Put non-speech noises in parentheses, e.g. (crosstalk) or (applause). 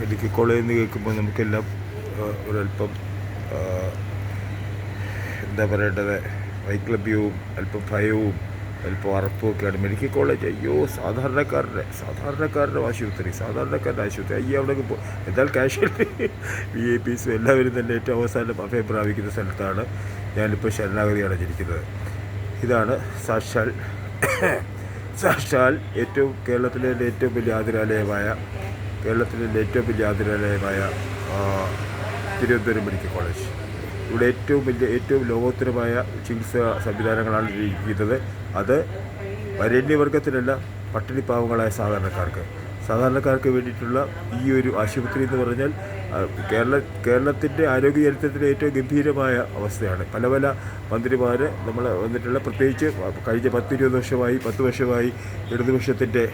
Medical college എന്ന് കേൾക്കുമ്പോൾ നമുക്കെല്ലാം ഒരല്പം എന്താ പറയേണ്ടത് വൈക്ലഭ്യവും അല്പം ഭയവും അല്പം അറപ്പും ഒക്കെയാണ് മെഡിക്കൽ കോളേജ് അയ്യോ സാധാരണക്കാരുടെ സാധാരണക്കാരുടെ ആശുപത്രി സാധാരണക്കാരുടെ ആശുപത്രി അയ്യോ അവിടെ പോ എന്നാൽ കാഷ്വലി വി ഐ പിസും എല്ലാവരും തന്നെ ഏറ്റവും അവസാനം അഭയം പ്രാപിക്കുന്ന സ്ഥലത്താണ് ഞാനിപ്പോൾ ശരണാഗതി അടഞ്ഞിരിക്കുന്നത് ഇതാണ് സാക്ഷാൽ (coughs) സാക്ഷാൽ ഏറ്റവും കേരളത്തിലെ ഏറ്റവും വലിയ ആതുരാലയമായ കേരളത്തിലെ ഏറ്റവും വലിയ ആതിരാലയമായ തിരുവനന്തപുരം മെഡിക്കൽ കോളേജ്. ഇവിടെ ഏറ്റവും വലിയ ഏറ്റവും ലോകോത്തരമായ ചികിത്സാ സംവിധാനങ്ങളാണ് ഇരിക്കുന്നത്. അത് വരേണ്യവർഗത്തിനല്ല പട്ടിണി പാവങ്ങളായ സാധാരണക്കാർക്ക്. സാധാരണക്കാർക്ക് വേണ്ടിയിട്ടുള്ള ഈ ഒരു ആശുപത്രി എന്ന് പറഞ്ഞാൽ കേരള കേരളത്തിന്റെ ആരോഗ്യ ചരിത്രത്തിലെ ഏറ്റവും ഗംഭീരമായ അവസ്ഥയാണ്. പല പല മന്ത്രിമാർ നമ്മൾ വന്നിട്ടുള്ള പ്രത്യേകിച്ച് കഴിഞ്ഞ പത്തിരുപത് വർഷമായി പത്ത് വർഷമായി ഇടതുപക്ഷത്തിന്റെ